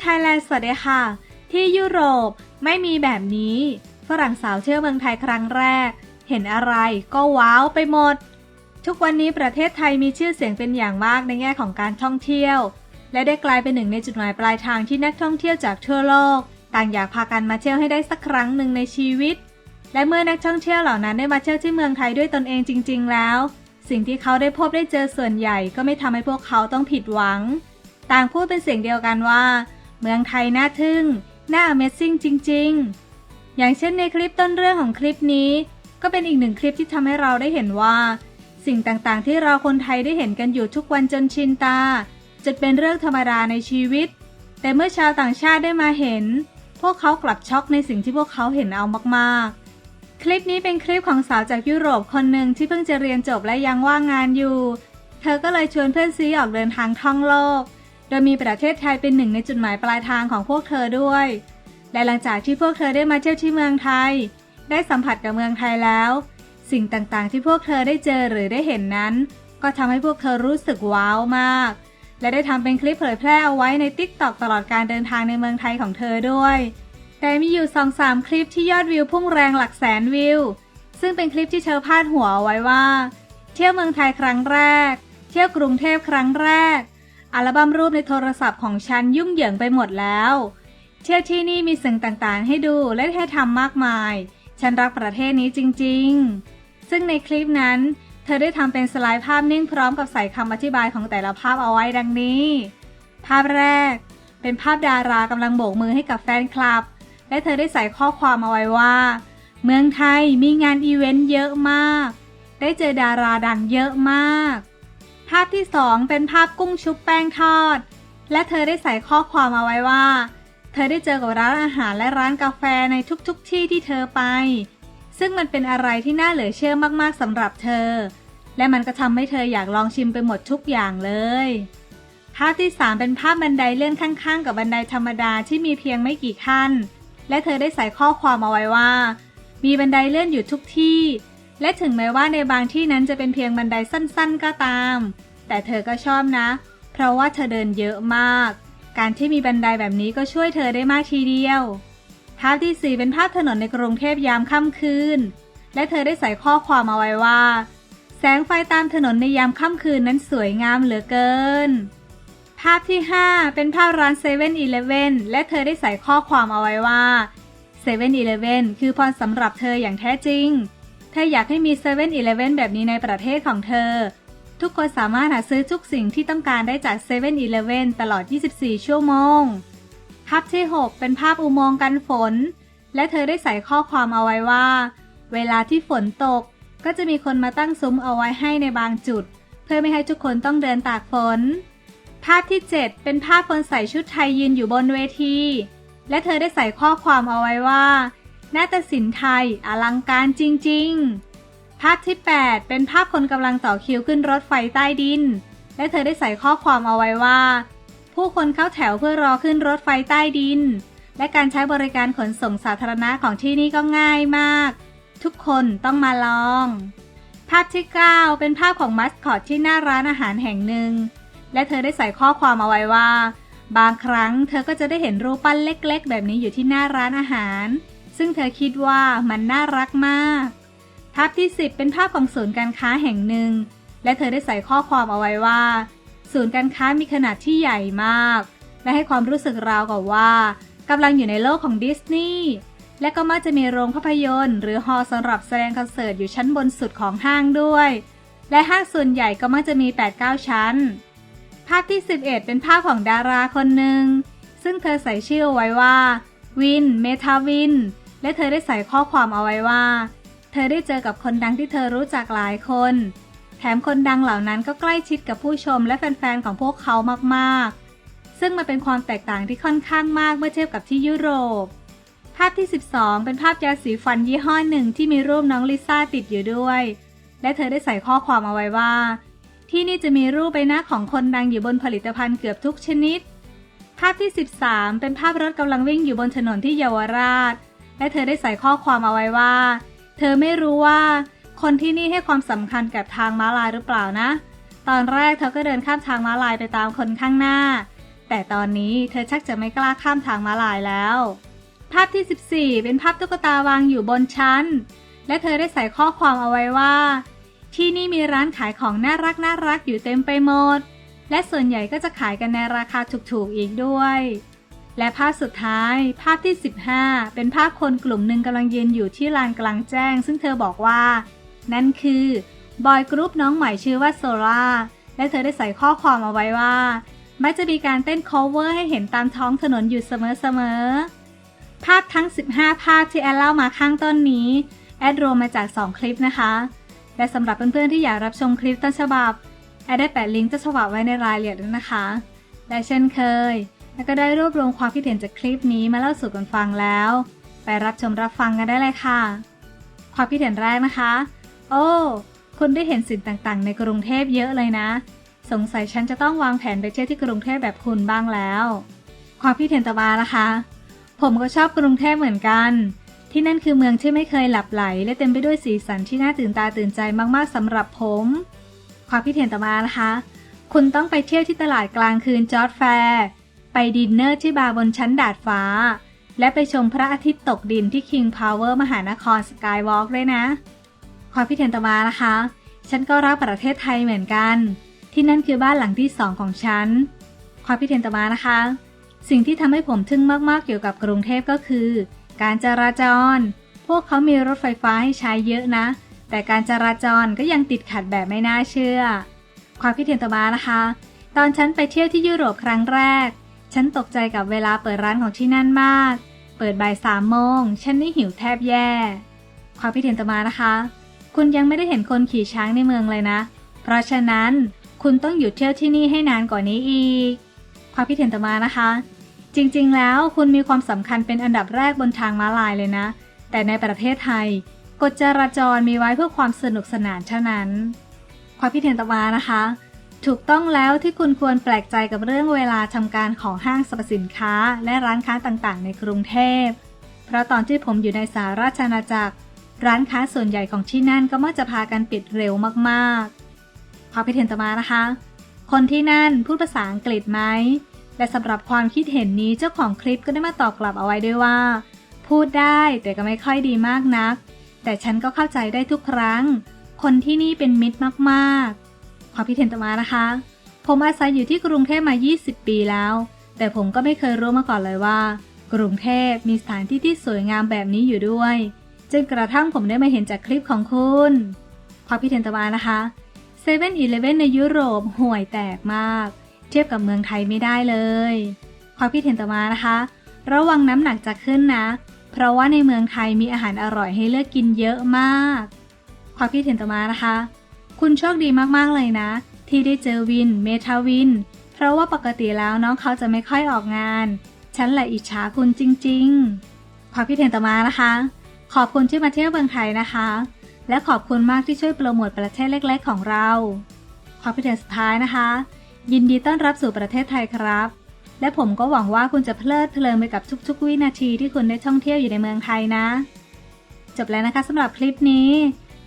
ไทยแลนด์สวัสดีค่ะ ที่ยุโรปไม่มีแบบนี้ ฝรั่งสาวเที่ยวเมืองไทยครั้งแรก เห็นอะไรก็ว้าวไปหมด ทุกวันนี้ประเทศไทยมีชื่อเสียงเป็นอย่างมากในแง่ของการท่องเที่ยว และได้กลายเป็นหนึ่งในจุดหมายปลายทางที่นักท่องเที่ยวจากทั่วโลก ต่างอยากพากันมาเที่ยวให้ได้สักครั้งหนึ่งในชีวิต และเมื่อนักท่องเที่ยวเหล่านั้นได้มาเที่ยวที่เมืองไทยด้วยตนเองจริง ๆ แล้ว สิ่งที่เขาได้พบได้เจอส่วนใหญ่ ก็ไม่ทำให้พวกเขาต้องผิดหวังต่างพูดเป็นเสียงเดียวกันว่า เมืองไทยน่าทึ่ง น่า Amazing จริง ๆ อย่างเช่นในคลิปต้นเรื่องของคลิปนี้ ก็เป็นอีกหนึ่งคลิปที่ทำให้เราได้เห็นว่า สิ่งต่างๆ ที่เราคนไทยได้เห็นกันอยู่ทุกวันจนชินตาจะเป็นเรื่องธรรมดาในชีวิต แต่เมื่อชาวต่างชาติได้มาเห็น พวกเขากลับช็อกในสิ่งที่พวกเขาเห็นเอามากๆคลิปนี้เป็นคลิปของสาวจากยุโรปคนหนึ่งที่เพิ่งจะเรียนจบและยังว่างงานอยู่ เธอก็เลยชวนเพื่อนซีออกเดินทางท่องโลก โดยมีประเทศไทยเป็นหนึ่งในจุดหมายปลายทางของพวกเธอด้วย และหลังจากที่พวกเธอได้มาเที่ยวที่เมืองไทย ได้สัมผัสกับเมืองไทยแล้ว สิ่งต่างๆ ที่พวกเธอได้เจอหรือได้เห็นนั้น ก็ทำให้พวกเธอรู้สึกว้าวมาก และได้ทำเป็นคลิปเผยแพร่เอาไว้ใน t ิ k t o k ตลอดการเดินทางในเมืองไทยของเธอด้วย แต่มีอยู่สองสามคลิปที่ยอดวิวพุ่งแรงหลักแสนวิว ซึ่งเป็นคลิปที่เธอพาดหัวเอาไว้ว่า เที่ยวเมืองไทยครั้งแรก เที่ยวกรุงเทพครั้งแรก อัลบั้มรูปในโทรศัพท์ของฉันยุ่งเหยิงไปหมดแล้ว เที่ยวที่นี่มีสิ่งต่างๆ ให้ดูและให้ทำมากมาย ฉันรักประเทศนี้จริงๆ ซึ่งในคลิปนั้น เธอได้ทำเป็นสไลด์ภาพนิ่งพร้อมกับใส่คำอธิบายของแต่ละภาพเอาไว้ดังนี้ ภาพแรก เป็นภาพดารากำลังโบกมือให้กับแฟนคลับ และเธอได้ใส่ข้อความเอาไว้ว่า เมืองไทยมีงานอีเวนต์เยอะมาก ได้เจอดาราดังเยอะมาก ภาพที่สองเป็นภาพกุ้งชุบแป้งทอด และเธอได้ใส่ข้อความเอาไว้ว่า เธอได้เจอกับร้านอาหารและร้านกาแฟในทุกๆทที่ที่เธอไป ซึ่งมันเป็นอะไรที่น่าเหลือเชื่อมากๆสำหรับเธอ และมันก็ทำให้เธออยากลองชิมไปหมดทุกอย่างเลย ภาพที่ 3 เป็นภาพบันไดเลื่อนข้างๆ กับบันไดธรรมดาที่มีเพียงไม่กี่ขั้น และเธอได้ใส่ข้อความเอาไว้ว่า มีบันไดเลื่อนอยู่ทุกที่ และถึงแม้ว่าในบางที่นั้นจะเป็นเพียงบันไดสั้นๆก็ตาม แต่เธอก็ชอบนะ เพราะว่าเธอเดินเยอะมาก การที่มีบันไดแบบนี้ก็ช่วยเธอได้มากทีเดียว ภาพที่ 4 เป็นภาพถนนในกรุงเทพยามค่ำคืน และเธอได้ใส่ข้อความเอาไว้ว่า แสงไฟตามถนนในยามค่ำคืนนั้นสวยงามเหลือเกิน ภาพที่ 5 เป็นภาพร้าน7 e เ e ่ e อและเธอได้ใส่ข้อความเอาไว้ว่า7 e เ e ่ e อคือพรสำหรับเธออย่างแท้จริง เธออยากให้มี7 e เ e ่ e อแบบนี้ในประเทศของเธอ ทุกคนสามารถหาซื้อทุกสิ่งที่ต้องการได้จาก7 e เ e ่ e ตลอด 24 ชั่วโมง ภาพที่ 6 เป็นภาพอุโมงค์กันฝน และเธอได้ใส่ข้อความเอาไว้ว่า เวลาที่ฝนตก ก็จะมีคนมาตั้งซุ้มเอาไว้ให้ในบางจุด เพื่อไม่ให้ทุกคนต้องเดินตากฝน ภาพที่ 7 เป็นภาพคนใส่ชุดไทยยืนอยู่บนเวที และเธอได้ใส่ข้อความเอาไว้ว่า นาฏศิลป์ไทยอลังการจริง ๆ ภาพที่ 8 เป็นภาพคนกำลังต่อคิวขึ้นรถไฟใต้ดิน และเธอได้ใส่ข้อความเอาไว้ว่า ผู้คนเข้าแถวเพื่อรอขึ้นรถไฟใต้ดิน และการใช้บริการขนส่งสาธารณะของที่นี่ก็ง่ายมาก ทุกคนต้องมาลอง ภาพที่ 9 เป็นภาพของมัสคอตที่หน้าร้านอาหารแห่งหนึ่ง และเธอได้ใส่ข้อความเอาไว้ว่า บางครั้งเธอก็จะได้เห็นรูปปั้นเล็ก ๆ แบบนี้อยู่ที่หน้าร้านอาหาร ซึ่งเธอคิดว่ามันน่ารักมาก ภาพที่ 10 เป็นภาพของศูนย์การค้าแห่งหนึ่ง และเธอได้ใส่ข้อความเอาไว้ว่า ศูนย์การค้ามีขนาดที่ใหญ่มาก และให้ความรู้สึกราวกับว่ากำลังอยู่ในโลกของดิสนีย์และก็มักจะมีโรงภาพยนตร์ หรือฮอลล์สำหรับแสดงคอนเสิร์ตอยู่ชั้นบนสุดของห้างด้วย และห้างส่วนใหญ่ก็มักจะมี 8-9 ชั้น ภาพที่ 11 เป็นภาพของดาราคนหนึ่ง ซึ่งเธอใส่ชื่อเอาไว้ว่า วิน เมทาวิน และเธอได้ใส่ข้อความเอาไว้ว่า เธอได้เจอกับคนดังที่เธอรู้จักหลายคน แถมคนดังเหล่านั้นก็ใกล้ชิดกับผู้ชมและแฟนๆของพวกเขามากๆ ซึ่งมันเป็นความแตกต่างที่ค่อนข้างมากเมื่อเทียบกับที่ยุโรป ภาพที่ 12 เป็นภาพยาสีฟันยี่ห้อหนึ่งที่มีรูปน้องลิซ่าติดอยู่ด้วย และเธอได้ใส่ข้อความเอาไว้ว่า ที่นี่จะมีรูปใบหน้าของคนดังอยู่บนผลิตภัณฑ์เกือบทุกชนิด ภาพที่ 13 เป็นภาพรถกำลังวิ่งอยู่บนถนนที่เยาวราช และเธอได้ใส่ข้อความเอาไว้ว่า เธอไม่รู้ว่า คนที่นี่ให้ความสำคัญกับทางม้าลายหรือเปล่านะ ตอนแรกเธอก็เดินข้ามทางม้าลายไปตามคนข้างหน้าแแต่ตอนนี้เธอชักจะไม่กล้าข้ามทางม้าลายแล้ว ภาพที่ 14 เป็นภาพตุ๊กตาวางอยู่บนชั้น และเธอได้ใส่ข้อความเอาไว้ว่า ที่นี่มีร้านขายของน่ารักน่ารักอยู่เต็มไปหมดและส่วนใหญ่ก็จะขายกันในราคาถูกๆอีกด้วย และภาพสุดท้าย ภาพที่ 15 เป็นภาพคนกลุ่มหนึ่งกำลังยืนอยู่ที่ลานกลางแจ้ง ซึ่งเธอบอกว่า นั่นคือบอยกรุ๊ปน้องใหม่ชื่อว่าโซล่าและเธอได้ใส่ข้อความเอาไว้ว่ามักจะมีการเต้น cover ให้เห็นตามท้องถนนอยู่เสมอๆ ภาพทั้ง 15 ภาพที่แอดเล่ามาข้างต้นนี้ แอดรวมมาจาก 2 คลิปนะคะ และสำหรับเพื่อนๆที่อยากรับชมคลิปต้นฉบับ แอดได้แปะลิงก์ต้นฉบับไว้ในรายละเอียดด้วยนะคะ และเช่นเคย แล้วก็ได้รวบรวมความคิดเห็นจากคลิปนี้มาเล่าสู่กันฟังแล้ว ไปรับชมรับฟังกันได้เลยค่ะ ความคิดเห็นแรกนะคะ โอ้คุณได้เห็นสิ่งต่างๆ ในกรุงเทพเยอะเลยนะ สงสัยฉันจะต้องวางแผนไปเที่ยวที่กรุงเทพแบบคุณบ้างแล้ว ความคิดเห็นต่อมานะคะ ผมก็ชอบกรุงเทพเหมือนกัน ที่นั่นคือเมืองที่ไม่เคยหลับไหล และเต็มไปด้วยสีสันที่น่าตื่นตาตื่นใจมากๆสำหรับผม ความคิดเห็นต่อมานะคะ คุณต้องไปเที่ยวที่ตลาดกลางคืนจอร์ดแฟร์ ดินเนอร์ที่บาร์บนชั้นดาดฟ้า และไปชมพระอาทิตย์ตกดินที่ King Power มหานครสกายวอล์กด้วยนะความคิดเห็นต่อมานะคะ ฉันก็รักประเทศไทยเหมือนกัน ที่นั่นคือบ้านหลังที่สองของฉันความคิดเห็นต่อมานะคะ สิ่งที่ทำให้ผมทึ่งมากๆเกี่ยวกับกรุงเทพก็คือ การจราจร พวกเขามีรถไฟฟ้าให้ใช้เยอะนะ แต่การจราจรก็ยังติดขัดแบบไม่น่าเชื่อ ความคิดเห็นต่อมานะคะ ตอนฉันไปเที่ยวที่ยุโรปครั้งแรก ฉันตกใจกับเวลาเปิดร้านของที่นั่นมาก เปิดบ่ายสามโมง ฉันนี่หิวแทบแย่ ความคิดเห็นต่อมานะคะ คุณยังไม่ได้เห็นคนขี่ช้างในเมืองเลยนะ เพราะฉะนั้นคุณต้องหยุดเที่ยวที่นี่ให้นานกว่านี้อีก ความคิดเห็นต่อมานะคะ จริงๆ แล้วคุณมีความสำคัญเป็นอันดับแรกบนทางม้าลายเลยนะ แต่ในประเทศไทย กฎจราจรมีไว้เพื่อความสนุกสนานเท่านั้น ความคิดเห็นต่อมานะคะ ถูกต้องแล้วที่คุณควรแปลกใจกับเรื่องเวลาทำการของห้างสรรพสินค้า และร้านค้าต่างๆ ในกรุงเทพ เพราะตอนที่ผมอยู่ในสหราชอาณาจักร ร้านค้าส่วนใหญ่ของที่นั่นก็มักจะพากันปิดเร็วมากๆความคิเห็นต่อมานะคะ คนที่นั่นพูดภาษาอังกฤษไหม และสำหรับความคิดเห็นนี้เจ้าของคลิปก็ได้มาตอบกลับเอาไว้ด้วยว่า พูดได้แต่ก็ไม่ค่อยดีมากนัก แต่ฉันก็เข้าใจได้ทุกครั้ง คนที่นี่เป็นมิตรมากๆ ความคิดเห็นต่อมานะคะ ผมอาศัยอยู่ที่กรุงเทพมา 20 ปีแล้ว แต่ผมก็ไม่เคยรู้มาก่อนเลยว่า กรุงเทพมีสถานที่ที่สวยงามแบบนี้อยู่ด้วย จนกระทั่งผมได้มาเห็นจากคลิปของคุณ ความคิดเห็นต่อมานะคะเซเว่นอีเลฟเว่นในยุโรปห่วยแตกมาก เทียบกับเมืองไทยไม่ได้เลย ความคิดเห็นต่อมานะคะ ระวังน้ำหนักจะขึ้นนะ เพราะว่าในเมืองไทยมีอาหารอร่อยให้เลือกกินเยอะมาก ความคิดเห็นต่อมานะคะ คุณโชคดีมากๆเลยนะ ที่ได้เจอวิน เมทาวิน เพราะว่าปกติแล้วน้องเขาจะไม่ค่อยออกงาน ฉันแหละอิจฉาคุณจริงๆ ความคิดเห็นต่อมานะคะ ขอบคุณที่มาเที่ยวเมืองไทยนะคะ และขอบคุณมากที่ช่วยโปรโมทประเทศเล็ก ๆ ของเราความคิดเห็นสุดท้ายนะคะ ยินดีต้อนรับสู่ประเทศไทยครับ และผมก็หวังว่าคุณจะเพลิดเพลินไปกับทุกๆ วินาทีที่คุณได้ท่องเที่ยวอยู่ในเมืองไทยนะ จบแล้วนะคะสำหรับคลิปนี้